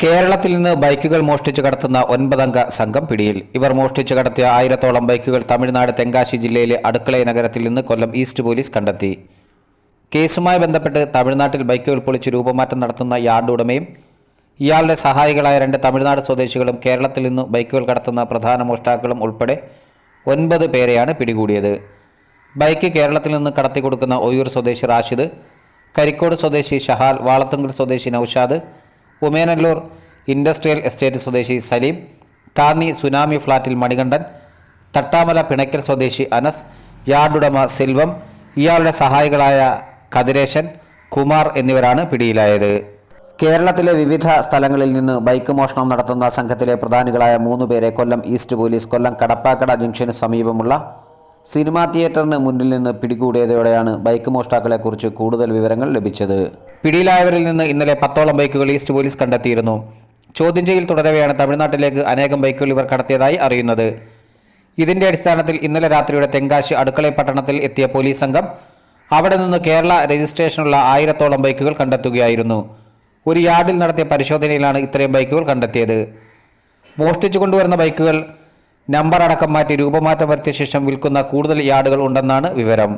കേരളത്തിൽ നിന്ന് ബൈക്കുകൾ മോഷ്ടിച്ചു കടത്തുന്ന ഒൻപതംഗ സംഘം പിടിയിൽ. ഇവർ മോഷ്ടിച്ചു കടത്തിയ ആയിരത്തോളം ബൈക്കുകൾ തമിഴ്നാട് തെങ്കാശി ജില്ലയിലെ അടുക്കളയ നഗരത്തിൽ നിന്ന് കൊല്ലം ഈസ്റ്റ് പോലീസ് കണ്ടെത്തി. കേസുമായി ബന്ധപ്പെട്ട് തമിഴ്നാട്ടിൽ ബൈക്കുകൾ പൊളിച്ച് രൂപമാറ്റം നടത്തുന്ന യാർഡ് ഉടമയും ഇയാളുടെ സഹായികളായ രണ്ട് തമിഴ്നാട് സ്വദേശികളും കേരളത്തിൽ നിന്ന് ബൈക്കുകൾ കടത്തുന്ന പ്രധാന മോഷ്ടാക്കളും ഉൾപ്പെടെ ഒൻപത് പേരെയാണ് പിടികൂടിയത്. ബൈക്ക് കേരളത്തിൽ നിന്ന് കടത്തി കൊടുക്കുന്ന ഒയൂർ സ്വദേശി റാഷിദ് കരിക്കോട് സ്വദേശി ഷഹാൽ വാളത്തുങ്കൽ സ്വദേശി നൌഷാദ് ഉമേനല്ലൂർ ഇൻഡസ്ട്രിയൽ എസ്റ്റേറ്റ് സ്വദേശി സലീം താന്നി സുനാമി ഫ്ളാറ്റിൽ മണികണ്ഠൻ തട്ടാമല പിണയ്ക്കൽ സ്വദേശി അനസ് യാർഡുടമ സെൽവം ഇയാളുടെ സഹായികളായ കതിരേശൻ കുമാർ എന്നിവരാണ് പിടിയിലായത്. കേരളത്തിലെ വിവിധ സ്ഥലങ്ങളിൽ നിന്ന് ബൈക്ക് മോഷണം നടത്തുന്ന സംഘത്തിലെ പ്രധാനികളായ മൂന്ന് പേരെ കൊല്ലം ഈസ്റ്റ് പോലീസ് കൊല്ലം കടപ്പാക്കട ജംഗ്ഷന് സമീപമുള്ള സിനിമാ തിയേറ്ററിന് മുന്നിൽ നിന്ന് പിടികൂടിയതോടെയാണ് ബൈക്ക് മോഷ്ടാക്കളെക്കുറിച്ച് കൂടുതൽ വിവരങ്ങൾ ലഭിച്ചത്. പിടിയിലായവരിൽ നിന്ന് ഇന്നലെ പത്തോളം ബൈക്കുകൾ ഈസ്റ്റ് പോലീസ് കണ്ടെത്തിയിരുന്നു. ചോദ്യം ചെയ്യൽ തുടരവെയാണ് തമിഴ്നാട്ടിലേക്ക് അനേകം ബൈക്കുകൾ ഇവർ കടത്തിയതായി അറിയുന്നത്. ഇതിന്റെ അടിസ്ഥാനത്തിൽ ഇന്നലെ രാത്രിയുടെ തെങ്കാശി അടുക്കളൈ പട്ടണത്തിൽ എത്തിയ പോലീസ് സംഘം അവിടെ നിന്ന് കേരള രജിസ്ട്രേഷനുള്ള ആയിരത്തോളം ബൈക്കുകൾ കണ്ടെത്തുകയായിരുന്നു. ഒരു യാർഡിൽ നടത്തിയ പരിശോധനയിലാണ് ഇത്രയും ബൈക്കുകൾ കണ്ടെത്തിയത്. മോഷ്ടിച്ചു കൊണ്ടുവരുന്ന ബൈക്കുകൾ നമ്പർ അടക്കം മാറ്റി രൂപമാറ്റം വരുത്തിയ ശേഷം വിൽക്കുന്ന കൂടുതൽ യാർഡുകൾ ഉണ്ടെന്നാണ് വിവരം.